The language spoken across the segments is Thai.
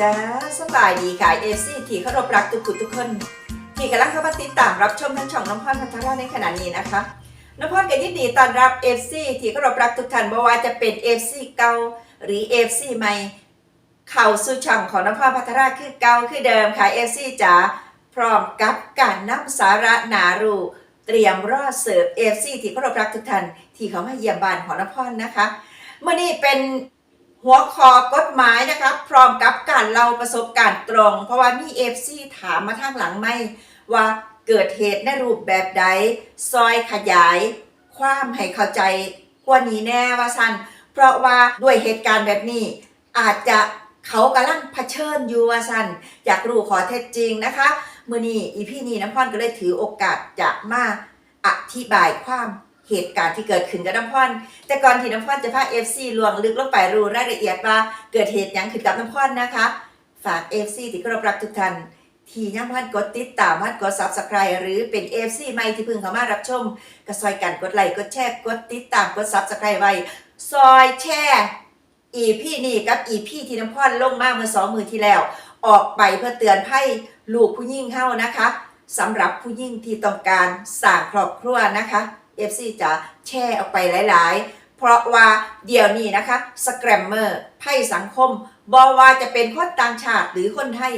จ้าสบายดีค่ะเอซี่ที่เคารพรักทุกคนทุกคน ที่กำลังเข้ามาติดตามรับชมทั้งช่องน้ำพรพัทราในขณะนี้นะคะน้ำพรก็ยินดีต้อนรับเอฟซีที่เคารพรักทุกท่านไม่ว่าจะเป็นเอฟซีเก่าหรือเอฟซีใหม่เข้าสู่ช่องของน้ำพรพัทราคือเก่าคือเดิมค่ะเอฟซีจ๋าพร้อมกับการนำสาระนารูเตรียมรอดเสิร์ฟเอฟซีที่เคารพรักทุกท่านที่เขามาเยี่ยมบ้านของน้ำพรนะคะเมื่อนี้เป็น หัวคอกฎหมายนะคะพร้อมกับการเล่าประสบการณ์ตรง เพราะว่ามีเอฟซีถามมาทางหลังไม่ว่าเกิดเหตุในรูปแบบใด ซอยขยาย ความให้เข้าใจกว่านี้แน่ว่าสันเพราะว่าด้วยเหตุการณ์แบบนี้ อาจจะเขากำลังเผชิญอยู่ว่าสันอยากรู้ขอเท็จจริงนะคะ มื่อนี้อีพี่นี้น้ำพรก็เลยถือโอกาสจะมาอธิบายความ เหตุการณ์ที่เกิดขึ้นกับน้ำพรแต่ก่อนที่น้ำพรจะพา FC ลวงลึกลงไปรู้รายละเอียดว่าเกิดเหตุยังขึ้นกับน้ำพรนะคะ ฝาก FC ที่เคารพรักทุกท่านที่น้ำพรกดติดตามพันกด Subscribe หรือเป็น FC ใหม่ที่เพิ่งเข้ามารับชมก็ซอยกันกดไลค์กดแชร์กดติดตามกด Subscribe ไว้ ซอยแชร์อีพี่นี่กับอีพี่ที่น้ำพรลงมาเมื่อสองมือที่แล้ว ออกไปเพื่อเตือนภัยลูกผู้ยิ่งเฮานะคะสำหรับผู้ยิ่งที่ต้องการสร้างครอบครัวนะคะ FC จะแชร์ออกไปหลาย ๆ เพราะว่าเดี๋ยวนี้นะคะสแกรมเมอร์ไพ่สังคมบอว่าจะเป็นคนต่างชาติหรือคนไทย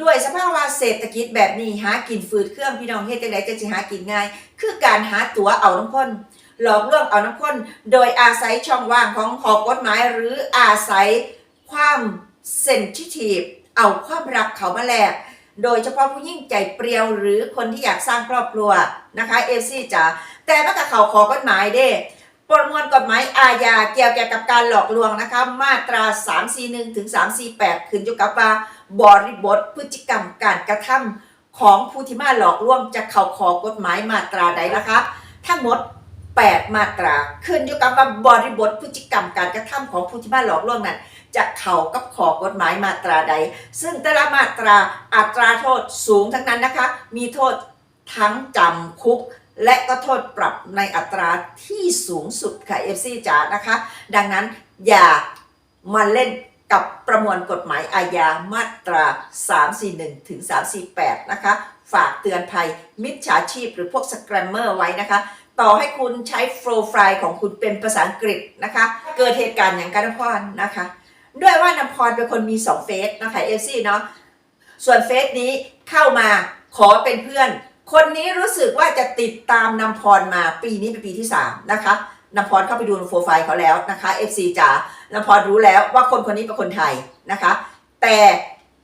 ด้วยสภาพวะเศรษฐกิจแบบนี้หากินฟืดเครื่องพี่น้องเฮ็ดจังไดจะสิหากินง่าย คือการหาตั๋วเอาน้ำข้นหลอกลวงเอาน้ำข้นโดยอาศัยช่องว่างของขอกฎหมายหรืออาศัยความเซนซิทีฟเอาความรักเขามาแลกโดยเฉพาะผู้ยิ่งใจเปรียวหรือคนที่อยากสร้างครอบครัวนะคะเอฟซีจ๋า แต่มันก็เขาขอกฎหมายเด้ประมวลกฎหมายอาญาเกี่ยวกับการหลอกลวงนะคะ มาตรา 341 ถึง 348 ขึ้นอยู่กับว่าบริบทพฤติกรรมการกระทำของผู้ที่มาหลอกลวงจะเข้าขอกฎหมายมาตราใดนะคะ ทั้งหมด 8 มาตรา ขึ้นอยู่กับว่าบริบทพฤติกรรมการกระทำของผู้ที่มาหลอกลวงนั้นจะเข้ากับขอกฎหมายมาตราใด ซึ่งแต่ละมาตราอัตราโทษสูงทั้งนั้นนะคะ มีโทษทั้งจำคุก และก็โทษปรับในอัตราที่สูงสุดค่ะ FC จ๋านะคะ ดังนั้นอย่ามาเล่นกับประมวลกฎหมายอาญามาตรา 341 ถึง 348 นะคะ ฝากเตือนภัยมิจฉาชีพหรือพวกสแกรมเมอร์ไว้นะคะ ต่อให้คุณใช้โปรไฟล์ของคุณเป็นภาษาอังกฤษนะคะ เกิดเหตุการณ์อย่างกันนพรนะคะ ด้วยว่านำพรเป็นคนมีสองเฟซนะคะเอซี่เนาะส่วนเฟซนี้เข้ามาขอเป็นเพื่อน คนนี้รู้สึกว่าจะติดตามนำพรมาปีนี้เป็นปีที่ 3 นะคะนำพรเข้าไปดูโปรไฟล์เขาแล้วนะคะ FC จ๋านำพรรู้แล้วว่าคนคนนี้เป็นคนไทยนะคะ แต่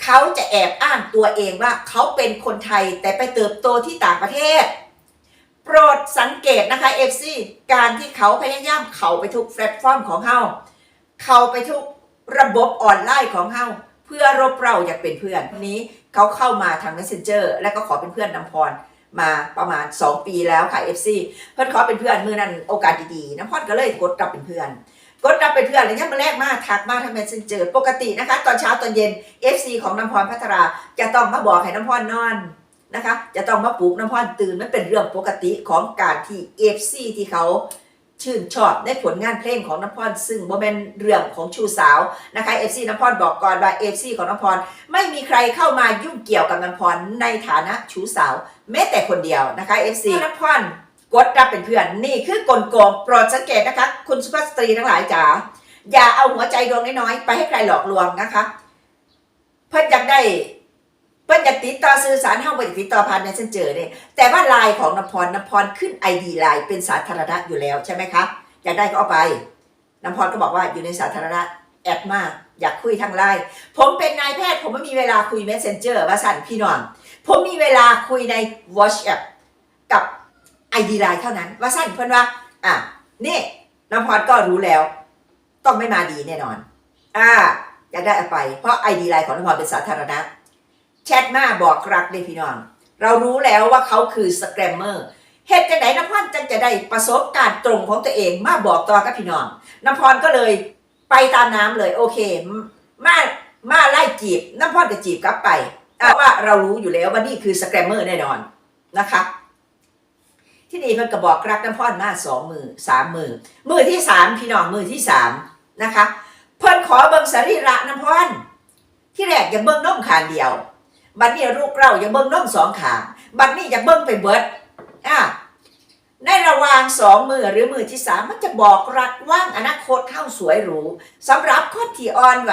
เขาจะแอบอ้างตัวเองว่าเขาเป็นคนไทยแต่ไปเติบโตที่ต่างประเทศ โปรดสังเกตนะคะ FC การที่เขาพยายามเข้าไปทุกแพลตฟอร์มของเฮาเข้าไปทุกระบบออนไลน์ของเฮาเพื่อรบเราอยากเป็นเพื่อนนี้เขาเข้ามาทาง Messenger และก็ขอเป็นเพื่อนน้ำพร มาประมาณ 2 ปีแล้วค่ะ FC เพื่อนขอเป็นเพื่อนมือนั้นโอกาสดีๆน้ำพอดก็เลยกดรับเป็นเพื่อน กดรับเป็นเพื่อนอะไรเงี้ยมาแรกมาทักมาทาง Messenger ปกตินะคะ ตอนเช้าตอนเย็น FC ของน้ำพรพัทราจะต้องมาบอกให้น้ำพรนอนนะคะ จะต้องมาปลุกน้ำพรตื่นมันเป็นเรื่องปกติของการที่ FC ที่เขา ชื่นชอบในผลงานเพลงของน้ำพรซึ่งโมเมนเรื่องของชูสาวนะคะ FC น้ำพรบอกก่อนว่า FC ของน้ำพรไม่มีใครเข้ามายุ่งเกี่ยวกับน้ำพรในฐานะชูสาว แม้แต่คนเดียวนะคะ FC น้ำพรกดรับเป็นเพื่อนนี่คือกลโกงโปรดสังเกตนะคะ คุณสุภาพสตรีทั้งหลายจ๋าอย่าเอาหัวใจดวงน้อยๆไปให้ใครหลอกลวงนะคะ เพื่อนอยากได้ เพื่นอยากติดต่อสื่อสารห้องไปติดต่อผ่านในเซนเจอเนี่ยแต่ว่าไลน์ของน้ำพรน้ำพรขึ้นไอดีไลน์เป็นสาธารณะอยู่แล้วใช่ไหมคะอยากได้ก็เอาไปน้ำพรก็บอกว่าอยู่ในสาธารณะแอดมากอยากคุยทางไลน์ผมเป็นนายแพทย์ผมไม่มีเวลาคุย messenger ว่าสั่นพี่น้องผมมีเวลาคุยใน WhatsApp กับ ID Line เท่านั้น ว่าสั้นเพื่อนว่าอะนี่น้ำพรก็รู้แล้ว ต้องไม่มาดีแน่นอน อ่าจะได้เอาไป เพราะ ID Line ของน้ำพรเป็นสาธารณะ แชทมาบอกรักเลยพี่น้อง เรารู้แล้วว่าเขาคือสแกรมเมอร์เหตุจะไหนน้ำพรจังจะได้ประสบการณ์ตรงของตัวเองมาบอกต่อกับพี่น้องน้ำพรก็เลยไปตามน้ำเลยโอเค มามาไล่จีบน้ำพรก็จีบกลับไปเพราะว่าเรารู้อยู่แล้วว่านี่คือสแกรมเมอร์แน่นอนนะคะ ที่นี่เพิ่นก็บอกรักน้ำพรมาสองมือสามมือมือที่สามพี่น้องมือที่สามนะคะ เพิ่นขอเบิ่งสรีระน้ำพรที่แรกยากเบิ้งนมขางเดียว บัดนี้ลูกเราอย่าเบิ้งนมสองขางบัดนี้อย่าเบิ้งไปเบิดอะในระหว่างสองมือหรือมือที่สามมันจะบอกรักว่างอนาคตเข้าสวยหรูสำหรับคนที่อ่อนไหว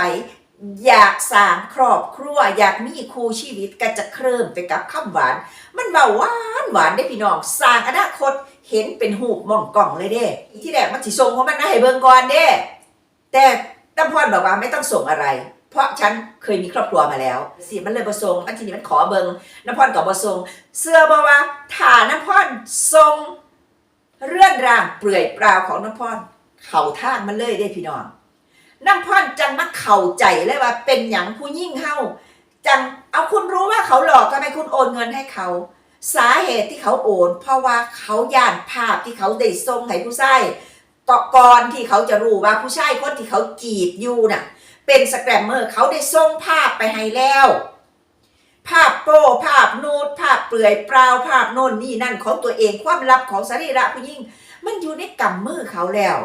อยากสร้างครอบครัว อยากมีคู่ชีวิตก็จะเคลิ้มไปกับคำหวาน มันเบาหวานหวานได้พี่น้องสร้างอนาคตเห็นเป็นหูมองกล่องเลยเด้ที่แรกมันสิส่งของมันนะให้เบิ่งก่อนเด้แต่ตำพรบอกว่าไม่ต้องส่งอะไร เพราะฉันเคยมีครอบครัวมาแล้วสิมันเลยบ่ส่งอันทีนี้มันขอเบิงน้ำพรกับบ่ส่งเสื้อบ่ว่าถ้าน้ำพรส่งเรื่อนร่างเปลื่อยเปล่าของน้ำพรเข่าท่านมันเลยได้พี่น้องน้ำพรจังมาเข้าใจเลยว่า เป็นหยังผู้ยิ่งเฮาจังเอาคุณรู้ว่าเขาหลอกทำไมคุณโอนเงินให้เขา สาเหตุที่เขาโอน เพราะว่าเขาย่านภาพที่เขาได้ส่งให้ผู้ชายตอก่อนที่เขาจะรู้ว่าผู้ชายคนที่เขาจีบอยู่น่ะ เป็นสแกรมเมอร์เขาได้ส่งภาพไปให้แล้ว ภาพโป้ภาพนูดภาพเปลือยเปล่าภาพโน่นนี่นั่นของตัวเองความลับของสรีระผู้หญิงมันอยู่ในกำมือเขาแล้ว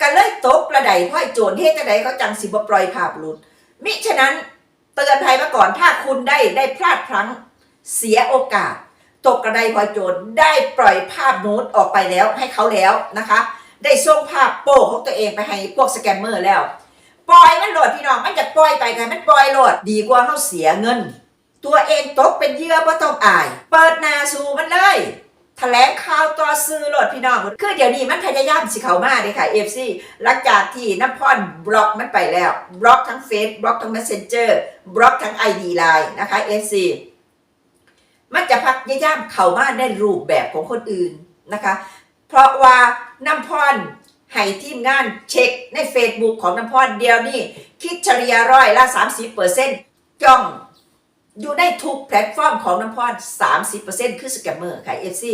ก็เลยตกกระไดพ่อยโจรเฮ็ดจะไดเขาจังสิบปล่อยภาพหลุด มิฉะนั้นเตือนภัยมาก่อนถ้าคุณได้ได้พลาดพลั้งเสียโอกาส ตกกระไดพลอยโจรได้ปล่อยภาพโนูดออกไปแล้วให้เขาแล้วนะคะ ได้ส่งภาพโป้ของตัวเองไปให้พวกสแกมเมอร์แล้ว ปล่อยมันโหลดพี่น้องมันจะปล่อยไปกันมันปล่อยโหลดดีกว่าเขาเสียเงิน ตัวเองตกเป็นเหยื่อบ่ต้องอาย เปิดหนาสู่มันเลยแถลงข่าวต่อซื้อโหลดพี่น้องคือเดี๋ยวนี้มันพยายามสิเขามาเลยค่ะ FC หลังจากที่น้ำพรบล็อกมันไปแล้ว บล็อกทั้งเฟซบล็อกทั้ง Messenger บล็อกทั้ง ID Line นะคะ FC มันจะพยายามเข้ามาในรูปแบบของคนอื่นนะคะ เพราะว่าน้ำพร ให้ทีมงานเช็คใน Facebook ของน้ำพรเดียวนี่คิดเฉลี่ยร้อยละ30%จ้องอยู่ในทุกแพลตฟอร์มของน้ำพร30%คือสแกมเมอร์ค่ะ FC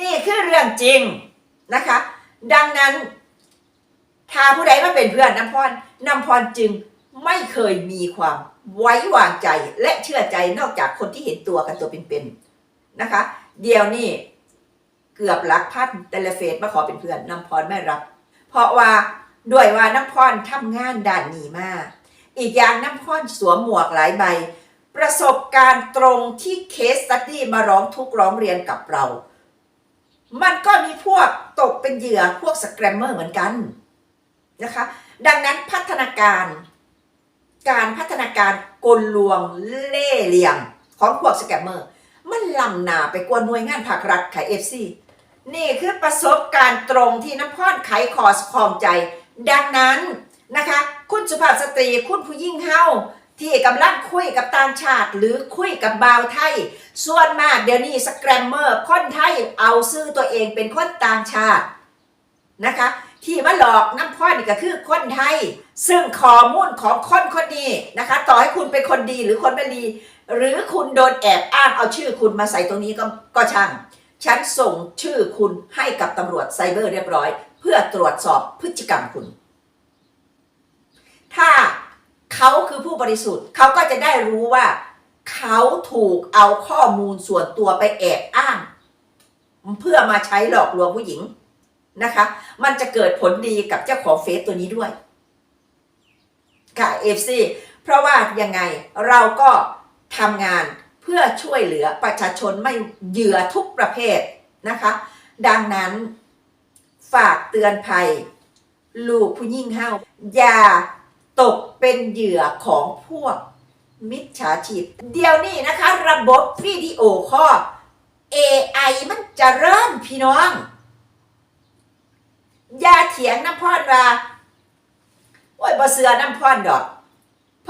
นี่คือเรื่องจริงนะคะ ดังนั้นถ้าผู้ใดมาเป็นเพื่อนน้ำพรน้ำพรจึงไม่เคยมีความไว้วางใจและเชื่อใจนอกจากคนที่เห็นตัวกันตัวเป็นๆนะคะ เดียวนี่เกือบลักพันแต่ละเฟสมาขอเป็นเพื่อนน้ำพรไม่รับ เพราะว่าด้วยว่าน้ำพรทำงานด้านนี้มาก อีกอย่างน้ำพรสวมหมวกหลายใบ ประสบการณ์ตรงที่เคสสตดี้มาร้องทุกข์ร้องเรียนกับเรา มันก็มีพวกตกเป็นเหยื่อพวกสแกรมเมอร์เหมือนกันนะคะ ดังนั้นพัฒนาการ การพัฒนาการกลลวงเล่เหลี่ยมของพวกสแกมเมอร์ มันล้ำหนาไปกว่าหน่วยงานภาครัฐค่ะเอฟซี นี่คือประสบการณ์ตรงที่น้ำพรไขคอสคองใจ ดังนั้นนะคะ คุณสุภาพสตรีคุณผู้ยิ่งเฮาที่กำลังคุยกับต่างชาติ หรือคุยกับบาวไทย ส่วนมากเดี๋ยวนี้สแกรมเมอร์คนไทยเอาซื้อตัวเองเป็นคนต่างชาตินะคะ ที่มาหลอกน้ำพ่อนี่ก็คือคนไทย ซึ่งข้อมูลของคนคนนี้นะคะ ต่อให้คุณเป็นคนดีหรือคนไม่ดี หรือคุณโดนแอบอ้างเอาชื่อคุณมาใส่ตรงนี้ก็ก็ช่าง ฉันส่งชื่อคุณให้กับตำรวจไซเบอร์เรียบร้อย เพื่อตรวจสอบพฤติกรรมคุณ ถ้าเขาคือผู้บริสุทธิ์เขาก็จะได้รู้ว่า เขาถูกเอาข้อมูลส่วนตัวไปแอบอ้าง เพื่อมาใช้หลอกลวงผู้หญิงนะคะ มันจะเกิดผลดีกับเจ้าของเฟซตัวนี้ด้วยค่ะเอฟซีเพราะว่ายังไงเราก็ทำงาน เพื่อช่วยเหลือประชาชนไม่เหยื่อทุกประเภทนะคะ ดังนั้นฝากเตือนภัย ลูกผู้ยิ่งเฮาอย่าตกเป็นเหยื่อของพวกมิจฉาชีพ เดี๋ยวนี้นะคะ ระบบวิดีโอคอ AI มันจะเริ่มพี่น้อง อย่าเถียงน้ำพอนว่าโอ้ยบ่เสือน้ำพอนดอก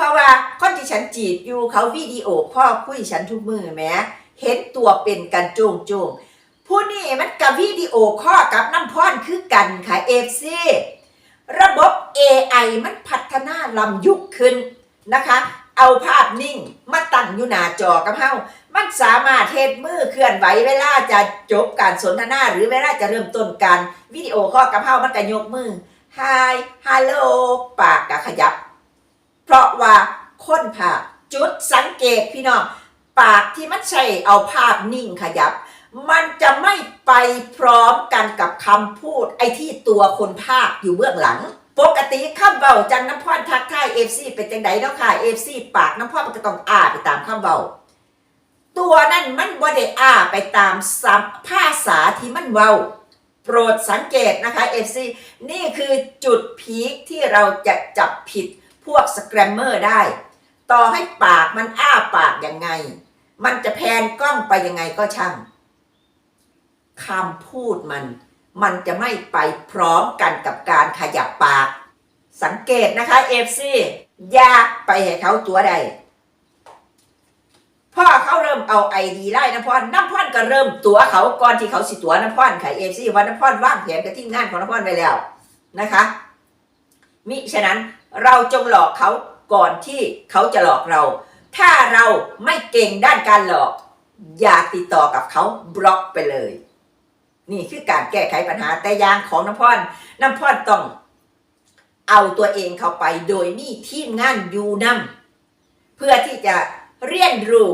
ราะว่าคนที่ฉันจีบอยู่เขาวิดีโอพ่อคุยฉันทุกมือแม้เห็นตัวเป็นกันโจงโจงผู้นี่มันกับวิดีโอข้อกับน้ำพอนคือกันค่ะเอฟซีระบบ AI มันพัฒนาลำยุคขึ้นนะคะ เอาภาพนิ่งมาตั้งอยู่หน้าจอกับเฮามันสามารถเทศมือเคลื่อนไหวเวลาจะจบการสนทนาหรือเวลาจะเริ่มต้นการวิดีโอข้อกับเฮามันก็ยกมือ Hi Hello ปากกะขยับ เพราะว่าค้นภาพจุดสังเกตพี่น้องปากที่มันใช่เอาภาพนิ่งขยับ มันจะไม่ไปพร้อมกันกับคำพูดไอ้ที่ตัวคนภาคอยู่เบื้องหลังปกติข้ามเบาจังน้ำพรทักทายเอฟซีเป็นจังไดเนาะค่ะเอฟซีปากน้ำพรมันก็ต้องอ่าไปตามข้ามเบาตัวนั่นมันบ่ได้อ่าไปตามสัมภาษาที่มันเว้า โปรดสังเกตนะคะ FC นี่คือจุดพีคที่เราจะจับผิด พวกสแกรมเมอร์ได้ ต่อให้ปากมันอ้าปากยังไง มันจะแพนกล้องไปยังไงก็ช่างคำพูดมัน มันจะไม่ไปพร้อมกันกับการขยับปาก สังเกตนะคะ FC อย่าไปให้เขาตัวใดพ่อเขาเริ่มเอาไอดีไล่น้ำพรน้ำพรก็เริ่มตัวเขาก่อนที่เขาสิตัวน้ำพรค่ะเอฟซีว่าน้ำพรว่างแผนกับที่งานของน้ำพรไปแล้วนะคะมิฉะนั้น เราจงหลอกเขาก่อนที่เขาจะหลอกเรา ถ้าเราไม่เก่งด้านการหลอก อย่าติดต่อกับเขาบล็อกไปเลย นี่คือการแก้ไขปัญหาแต่ยางของน้ำพรน้ำพรต้อง เอาตัวเองเข้าไปโดยมีทีมงานยูนำเพื่อที่จะเรียนรู้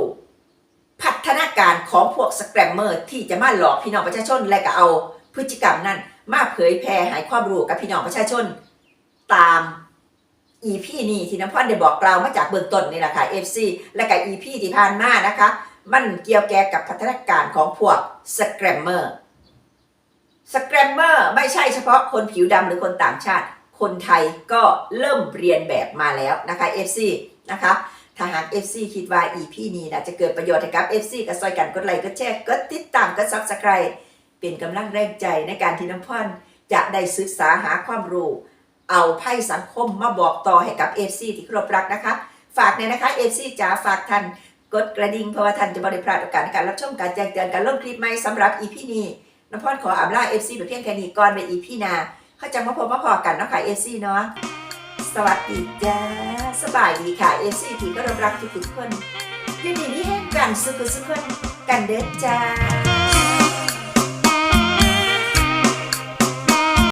พัฒนาการของพวกสแกรมเมอร์ที่จะมาหลอกพี่น้องประชาชนและก็เอาพฤติกรรมนั้น มาเผยแพร่ให้ความรู้กับพี่น้องประชาชน ตาม EP นี้ที่น้ำพ่อนได้บอกกล่าวมาจากเบื้องต้นนี่แหละค่ะ FC และก็ EP ที่ผ่านมานะคะ มันเกี่ยวแก่กับพัฒนาการของพวกสแกรมเมอร์สแกรมเมอร์ไม่ใช่เฉพาะคนผิวดำหรือคนต่างชาติ คนไทยก็เริ่มเรียนแบบมาแล้วนะคะ FC นะคะถ้าหาก FC คิดว่า EP นี้นะจะเกิดประโยชน์ให้กับ FC ก็ซอยกันกดไลค์กดแชร์กดติดตามกด Subscribe เป็นกำลังแรงใจในการที่น้ำพ่อนจะได้ศึกษาหาความรู้ เอาไพ่สังคมมาบอกต่อให้กับ FC ที่ครพรักนะคะ ฝากเนี่ยนะคะ FC จ๋าฝากท่านกดกระดิ่งเพราะว่าท่านจะบริพลาดโอกาสในการรับชมการแจ้งเตือนการลงคลิปใหม่สำหรับ EP นี้น้ำพ่อนขออำลา FC ไปเพียงแค่นี้ก่อนไป EP หน้าเขาจะมาพบมาพอกันเนาะค่ะ FC เนาะสวัสดีจ้าสบายดีค่ะ FC ที่ก็รับรักทุกๆคนยินดีที่ให้กันสุขสุขคนกันเด้อจ้า